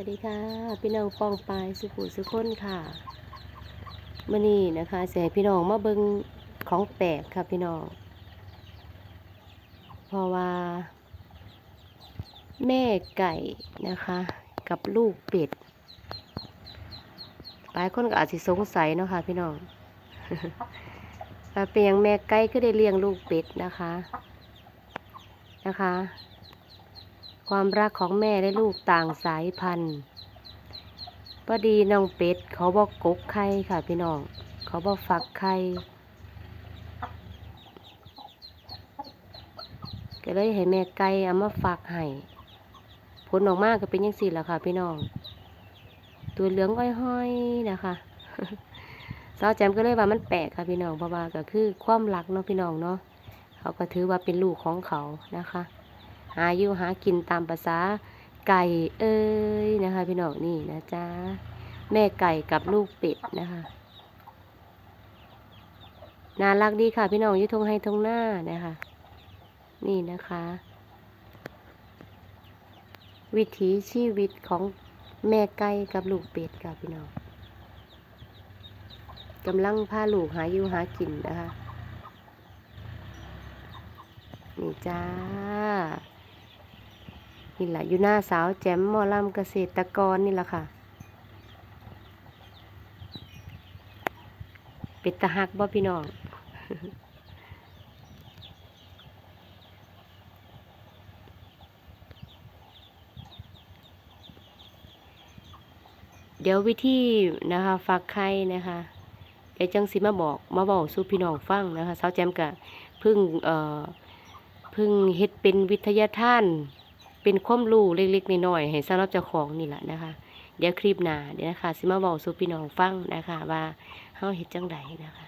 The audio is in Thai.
วัสดีค่ะ พี่น้องปองปายสุขุสุคนค่ะมื่อนี้นะคะเสียพี่น้องมาเบิงของแปลกค่ะพี่น้องเพราะว่า แม่ไก่นะคะ กับลูกเป็ดหลายคนก็อาจจะสงสัยเนาะค่ะพี่น้องว่เป็นหยังแม่ไก่ก็ได้เลี้ยงลูกเป็ดนะคะนะคะ ความรักของแม่และลูกต่างสายพันธุ์พอดีน้องเป็ด เขาบอกกกไข่ค่ะพี่น้อง เขาบอกฝักไข่ก็เลยให้แม่ไก่เอามาฝักให้ผลออกมากก็เป็นยังสี่ละค่ะ พี่น้อง ตัวเหลืองอ้อยๆนะคะสาวแจมก็เลยว่ามันแปลกค่ะพี่น้องเพราะว่าก็คือความรักเนาะพี่น้องเนาะเขาก็ถือว่าเป็นลูกของเขานะคะ หาอยู่หากินตามภาษาไก่เอ้ยนะคะ พี่น้องนี่นะจ๊ะแม่ไก่กับลูกเป็ดนะคะน่ารักดีค่ะ พี่น้องอยุทงให้ทงหน้านะคะ นี่นะคะ วิถีชีวิตของแม่ไก่กับลูกเป็ดค่ะพี่น้องกำลังพาลูกหาอยู่หากินนะคะ นี่จ้า นี่แหละอยู่หน้าสาวแจมมอลำเกษตรกรนี่แหละค่ะ เป็ดตะหักบ่พี่น้องเดี๋ยววิธีนะคะฟักไข่นะคะเดี๋ยวจังสิมาบอกมาบอกสู่พี่น้องฟังนะคะสาวแจมกะพึ่งเอ่อพึ่งเฮ็ดเป็นวิทยาท่าน เป็นความรู้เล็กๆน้อยๆให้สำหรับเจ้าของนี่แหละนะคะ เดี๋ยวคลิปหน้าเดี๋ยวนะคะสิมาบอกสู่พี่น้องฟังนะคะ ว่าเฮาเฮ็ดจังไดนะคะ